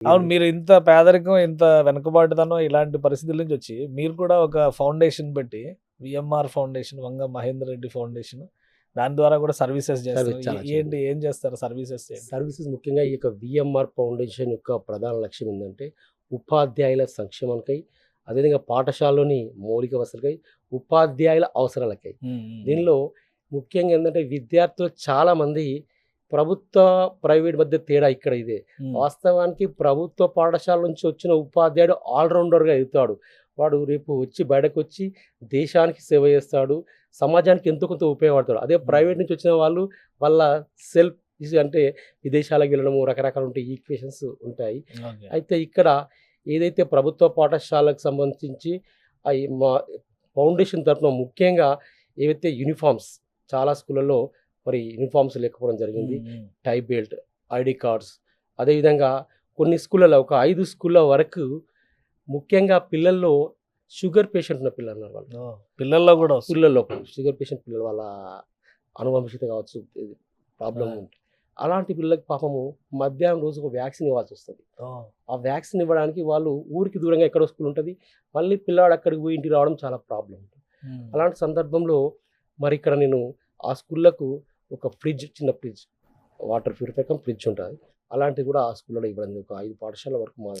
అవును మీరు ఇంత పేదరికం ఇంత వెనుకబాటుతనం ఇలాంటి పరిస్థితుల నుంచి వచ్చి మీరు కూడా ఒక ఫౌండేషన్ పెట్టి VMR foundation Vanga Mahender Reddy foundation దాని ద్వారా కూడా సర్వీసెస్ చేస్తారు ఏంటి ఏం చేస్తారు సర్వీసెస్ సర్వీసెస్ ముఖ్యంగా ఈ యొక్క విఎంఆర్ ఫౌండేషన్ యొక్క ప్రధాన లక్ష్యం ఏంటంటే ఉపాధ్యాయుల సంక్షేమానికై అదేవిధంగా పాఠశాలలోని మౌలిక వసతులకై ఉపాధ్యాయుల అవసరాలకై. దీనిలో ముఖ్యంగా ఏంటంటే విద్యార్థులు చాలా మంది ప్రభుత్వ ప్రైవేట్ మధ్య తేడా ఇక్కడ ఇదే. వాస్తవానికి ప్రభుత్వ పాఠశాల నుంచి వచ్చిన ఉపాధ్యాయుడు ఆల్రౌండర్గా ఎదుగుతాడు. వాడు రేపు వచ్చి బయటకు వచ్చి దేశానికి సేవ చేస్తాడు సమాజానికి ఎంతో కొంత ఉపయోగపడతాడు. అదే ప్రైవేట్ నుంచి వచ్చిన వాళ్ళు వాళ్ళ సెల్ఫ్ అంటే విదేశాలకు వెళ్ళడము రకరకాల ఉంటాయి ఈక్వేషన్స్ ఉంటాయి. అయితే ఇక్కడ ఏదైతే ప్రభుత్వ పాఠశాలకు సంబంధించి మా ఫౌండేషన్ తరఫున ముఖ్యంగా ఏవైతే యూనిఫామ్స్ చాలా స్కూళ్ళల్లో మరి యూనిఫామ్స్ లేకపోవడం జరిగింది. టై బెల్ట్ ఐడి కార్డ్స్ అదేవిధంగా కొన్ని స్కూళ్ళలో ఒక ఐదు స్కూళ్ళ వరకు ముఖ్యంగా పిల్లల్లో షుగర్ పేషెంట్ ఉన్న పిల్లలు ఉన్నారు వాళ్ళు. పిల్లల్లో కూడా పిల్లల్లో షుగర్ పేషెంట్ పిల్లలు వాళ్ళ అనువంశిత కావచ్చు ప్రాబ్లం. ఉంటుంది అలాంటి పిల్లలకి పాపము మధ్యాహ్నం రోజు ఒక వ్యాక్సిన్ ఇవ్వాల్సి వస్తుంది. ఆ వ్యాక్సిన్ ఇవ్వడానికి వాళ్ళు ఊరికి దూరంగా ఎక్కడో స్కూల్ ఉంటుంది. మళ్ళీ పిల్లవాడు అక్కడికి పోయి ఇంటికి రావడం చాలా ప్రాబ్లం ఉంటుంది అలాంటి సందర్భంలో మరి ఇక్కడ నేను ఆ స్కూళ్ళకు ఒక ఫ్రిడ్జ్ చిన్న fridge water purify cum fridge ఉంటుంది. అలాంటివి కూడా ఆ స్కూల్లో ఇవ్వడం ఒక ఐదు పాఠశాల వరకు మా